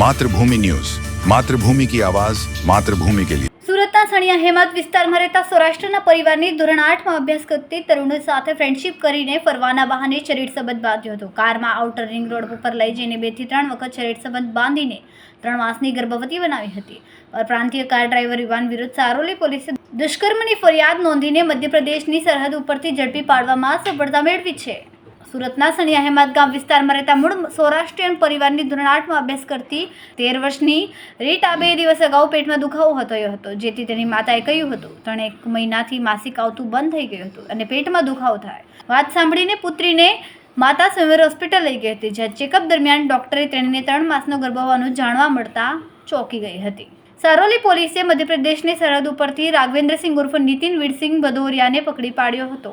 Mathrubhumi news. Mathrubhumi કી આવાજ, માતૃભૂમિ કે લિયે સુરતના સણિયા હેમત વિસ્તારમાં રહેતા સૌરાષ્ટ્રના પરિવારની ધોરણ આઠમાં અભ્યાસ કરતી તરુણો સાથે ફ્રેન્ડશિપ કરીને ફરવાના બહાને શરીર સંબંધ બાંધ્યો હતો. કારમાં આઉટર રિંગ રોડ ઉપર લઈ જઈને બેથી ત્રણ વખત શરીર સંબંધ બાંધીને ત્રણ માસની ગર્ભવતી બનાવી હતી. પ્રાંતીય કાર ડ્રાઈવર યુવાન વિરુદ્ધ સારોલી પોલીસે દુષ્કર્મની ફરિયાદ નોંધીને મધ્યપ્રદેશની સરહદ ઉપરથી ઝડપી પાડવામાં સફળતા મેળવી છે. સુરતના સણિયા હેમાદ ગામ વિસ્તારમાં રહેતા મૂળ સૌરાષ્ટ્રીયન પરિવારની ધોરણ આઠમાં અભ્યાસ કરતી તેર વર્ષની રીટા બે દિવસ અગાઉ પેટમાં દુખાવો થયો હતો, જેથી તેની માતાએ કહ્યું હતું, ત્રણ એક મહિનાથી માસિક આવતું બંધ થઈ ગયું હતું અને પેટમાં દુખાવો થાય. વાત સાંભળીને પુત્રીને માતા સ્વયંવર હોસ્પિટલ લઈ ગઈ હતી, જ્યાં ચેકઅપ દરમિયાન ડોક્ટરે તેણીને ત્રણ માસનો ગર્ભ હોવાનું જાણવા મળતા ચોંકી ગઈ હતી. સારોલી પોલીસે મધ્યપ્રદેશની સરહદ ઉપરથી રાઘવેન્દ્રસિંહ ઉર્ફ નીતિન વીરસિંહ ભદૌરિયાને પકડી પાડ્યો હતો.